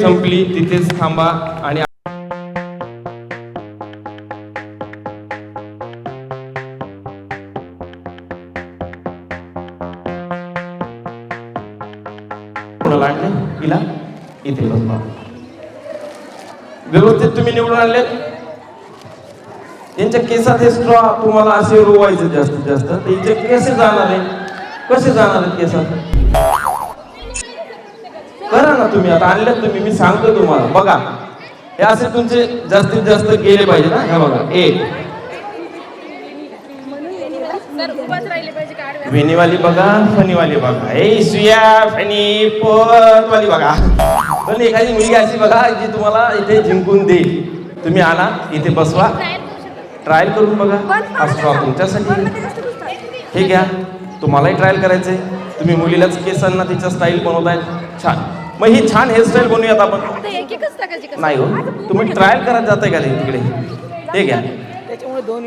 संपली तिथेच थांबा आणि इथे बसवा व्यवस्थित तुम्ही निवडून आणले यांच्या केसात हे स्ट्रॉ तुम्हाला असे रोवायचे जास्तीत जास्त. तर हिचे कसे जाणार आहे? कसे जाणार आहेत केसात? करा ना तुम्ही आता आणले तुम्ही मी सांगतो तुम्हाला. बघा हे असे तुमचे जास्तीत जास्त गेले पाहिजे ना? हे बघा एक. सर बघा फनीवाली बघा. ए सुया फनी वाली बघा. पण एखादी मुलगी अशी बघा जी तुम्हाला इथे जिंकून देईल. तुम्ही आणा इथे बसवा. ट्रायल करून बघा. असतो तुमच्यासाठी हे घ्या. तुम्हालाही ट्रायल करायचंय. तुम्ही मुलीलाच केसांना तिच्या स्टाईल बनवताय. छान. मग ही छान हेअरस्टाईल बनवूयात आपण. नाही हो. तुम्ही ट्रायल करत जाताय का तिकडे? हे घ्या. त्याच्यामुळे दोन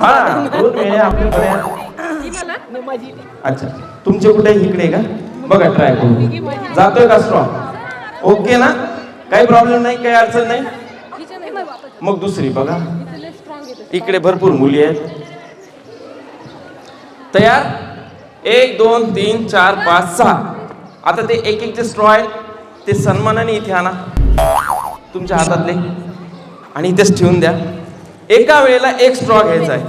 हा दोन वेळे आपल्याकडे. ही अच्छा. तुमचे कुठे इकडे का? बघा ट्राय करून. जातोय का स्ट्रॉंग ओके ना? काही प्रॉब्लेम नाही काही अडचण नाही? मग दुसरी बघा. इकडे भरपूर मुली आहेत. तयार? एक दोन तीन चार पाच सहा. आता ते एक एक जे स्ट्रॉ आहे ते सन्मानाने इथे आणा. तुमच्या हातातले. आणि इथेच ठेवून द्या. एका वेळेला एक स्ट्रॉ घ्यायचा आहे.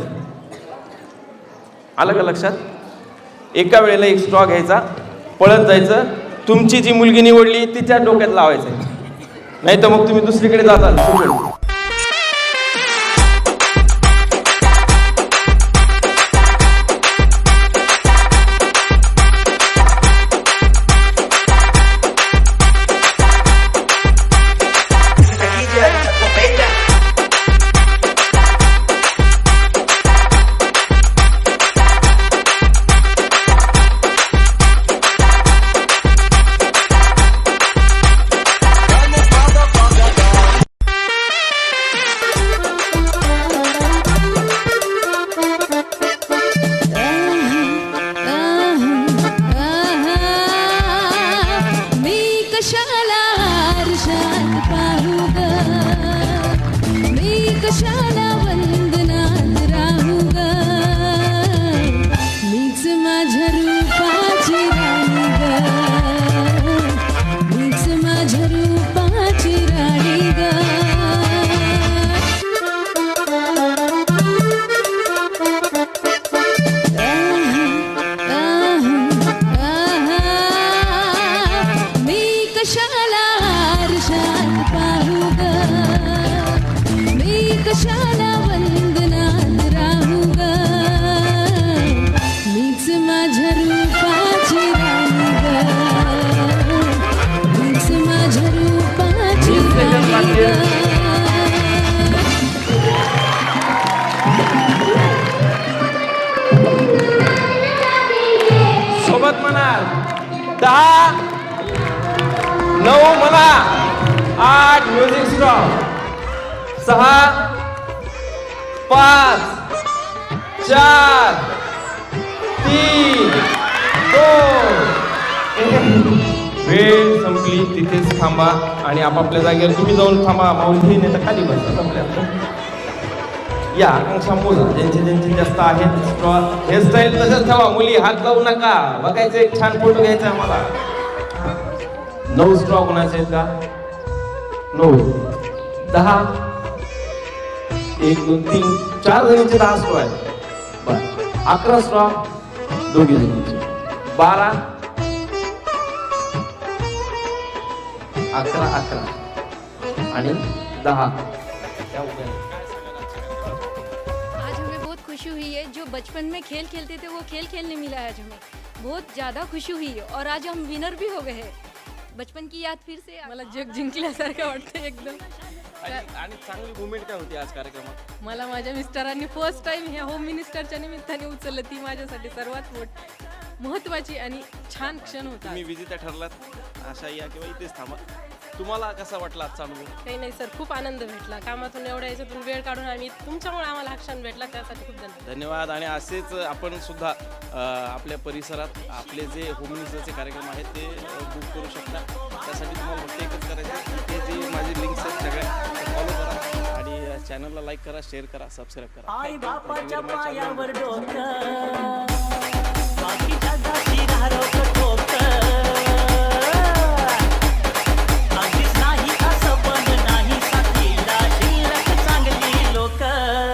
आलं का लक्षात? एका वेळेला एक स्ट्रॉ घ्यायचा पळत जायचं. तुमची जी मुलगी निवडली तिच्या डोक्यात लावायचं नाही तर मग तुम्ही दुसरीकडे जाताल. कशाला वंदनात राहू ग मीच माझ्या रूप कशाला वंदनात राहू ग. मीच माझ्या रूपाची राणी ग. मीच माझ्या रूपाची राणी ग. सोबत म्हणाल दहा नऊ म्हणा. आठ म्युझिक स्टॉप सहा पाच चार तीन दोन. एक. वेळ संपली तिथेच थांबा आणि आपापल्या जागेवर तुम्ही जाऊन थांबा. माऊली नाही तर खाली बसा. संपल्या. या आकांक्षा मोजा ज्यांचे ज्यांचे जास्त आहेत स्ट्रॉ हेअरस्टाईल तसंच ठेवा. मुली हात लावू नका. बघायचं एक छान फोटो घ्यायचा आम्हाला. नऊ स्ट्रॉ कोणाचे आहेत का? नऊ. दहा एक दोन तीन चार जणींचे दहा स्ट्रॉ आहेत बर अकरा स्ट्रॉ दोघी जणींचे बारा अकरा अकरा। आणि दहा। त्या उभ्या आहेत. आज हमें बहुत खुशी हुई है जो बचपन में खेल खेलते थे वो खेल खेलने मिला है आज हमें। बहुत ज़्यादा खुशी हुई है और आज हम विनर भी हो गए हैं। बचपन की याद फिर से मला जग जिंकल्यासारखं वाटतं एकदम. आणि आणि चांगली मुवमेंट काय होती आज कार्यक्रमात? मला माझ्या मिस्टरांनी फर्स्ट टाइम ह्या होम मिनिस्टरच्या निमित्ताने उचललं. ती माझ्यासाठी सर्वात मोठ महत्वाची आणि छान क्षण होता. तुम्ही विजेता ठरलात. आशा या किंवा इथेच थांबा. तुम्हाला कसा वाटला आजचा अनुभव? काही नाही सर खूप आनंद भेटला. कामातून एवढ्या याच्यातून वेळ काढून आम्ही तुमच्यामुळे आम्हाला हा क्षण भेटला त्यासाठी खूप धन्यवाद. धन्यवाद. आणि असेच आपण सुद्धा अ, आपल्या परिसरात आपले जे होम मिनिस्टरचे कार्यक्रम आहेत ते बुक करू शकता. त्यासाठी तुम्हाला फक्त एकच लाईक करा शेअर करा सबस्क्राईब करा. आई बापाच्या पायावर डोकं. बाकीच्या जाती